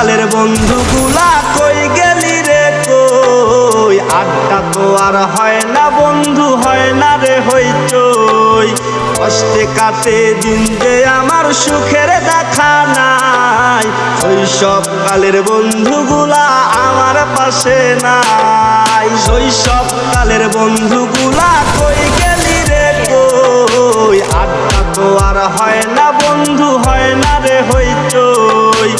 কালের বন্ধুগুলা কই গেলি রে কই? আড্ডা তো আর হয় না বন্ধু, হয় না রে হইচই। কষ্টে কাটে দিন যে আমার সুখের দেখা নাই। শৈশব কালের বন্ধুগুলা আমার পাশে নাই। শৈশব কালের বন্ধুগুলা কই গেলি রে কই? আড্ডা তো আর হয় না বন্ধু, হয় না রে হইচই।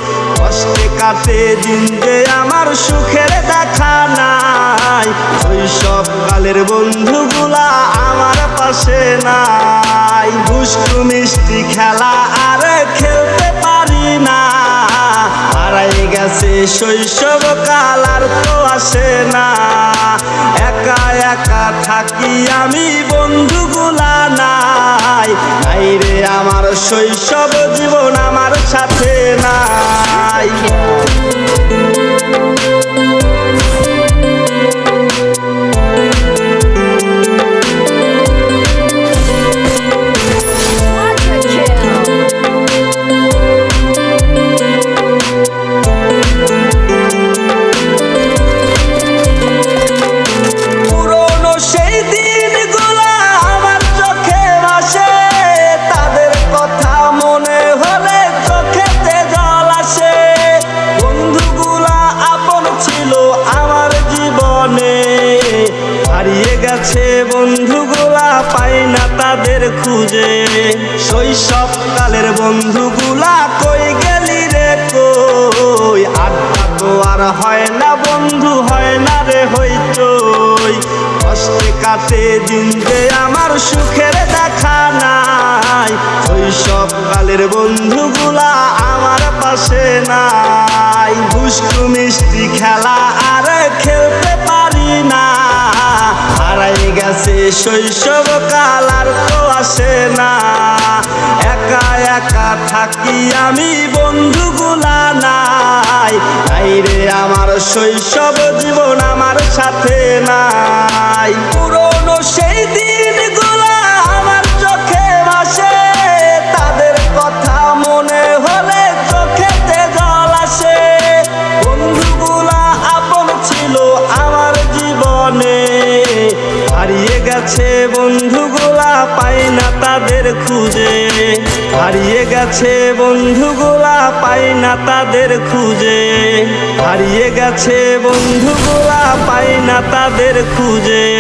কষ্টে কাটে দিন যে আমার সুখের দেখা নাই। শৈশব কালের বন্ধুগুলা আমার পাশে নাই। দুষ্টু মিষ্টি খেলা আর খেলতে পারি না। হারাই গেছে শৈশব কাল আর তো আসে না। একা একা থাকি আমি বন্ধুগুলা নাই। নাই রে আমার শৈশব জীবন আমার সাথে নাই। বন্ধুগুলা পাই না তাদের খুঁজে। শৈশব কালের বন্ধুগুলা কই গেলি রে কই? আড্ডা তো আর হয় না, বন্ধু হয় না রে হইচই। কষ্টে কাটে দিন যে আমার সুখের দেখা নাই। শৈশব কালের বন্ধুগুলা আমার পাশে নাই। দুষ্টু মিষ্টি খেলা শৈশব কাল আর তো আসে না। একা একা থাকি আমি, বন্ধুগুলা নাই। নাই রে আমার শৈশব জীবন আমার সাথে নাই। পুরনো গেছে বন্ধুগুলা পাই না তাদের খুঁজে। হারিয়ে গেছে বন্ধুগুলা পাই না তাদের খুঁজে। হারিয়ে গেছে বন্ধুগুলা পাই না তাদের খুঁজে।